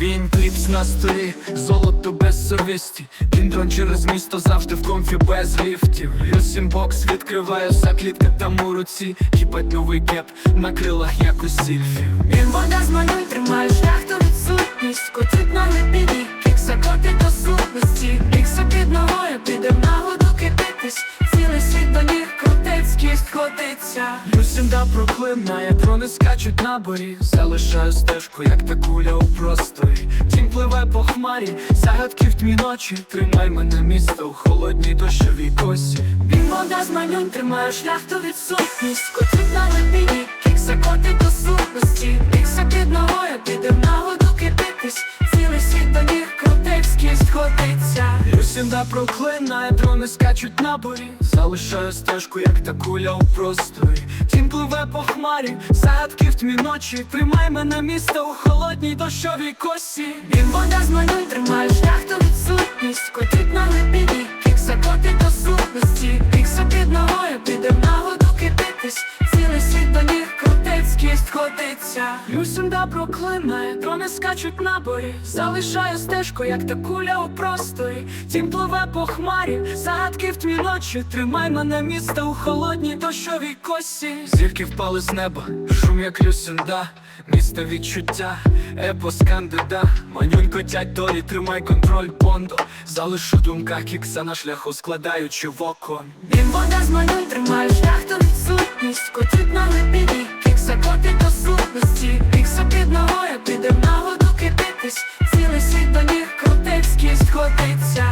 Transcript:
Бінь кліпс на столі, золото без совісті. Він дрон через місто завжди в комфі без ліфтів. Люсім бокс відкриває вся клітка там у руці. Хіпать новий кеп на крилах як у сільфі. Він вода з маною тримає шлях то відсутність Котить на лепіні, кікса котить до ходиться Люсінда проклинає, дрони скачуть на борі Залишаю стежку, як та куля у просторі. Тінь пливе по хмарі, загадки в тьмі ночі. Тримай мене місто у холодній дощовій косі. Він вода з манюнь, тримає шлях то відсутність Котить на лебіді, кік закотить до сутності Люсінда проклинає, дрони скачуть на борі Залишаю стежку, як та куля у просторі. Тім пливе по хмарі, загадки в тьмі ночі. Тримай мене місто у холодній дощовій косі. Він вода з манюнь, скість ходиться проклинає, дрони скачуть на борі Залишаю стежку, як та куля у просторі. Тім пливе по хмарі, загадки в тьмі ночі. Тримай мене місто у холодній дощовій косі. Зірки впали з неба, шум як люсінда Місто відчуття, епос кандида. Манюнь котять долі, тримай контроль бондо. Залишу в думках кікса на шляху, складаючи в око Він вода з манюнь, тримає шлях то відсутність. Котить на лебіді, It's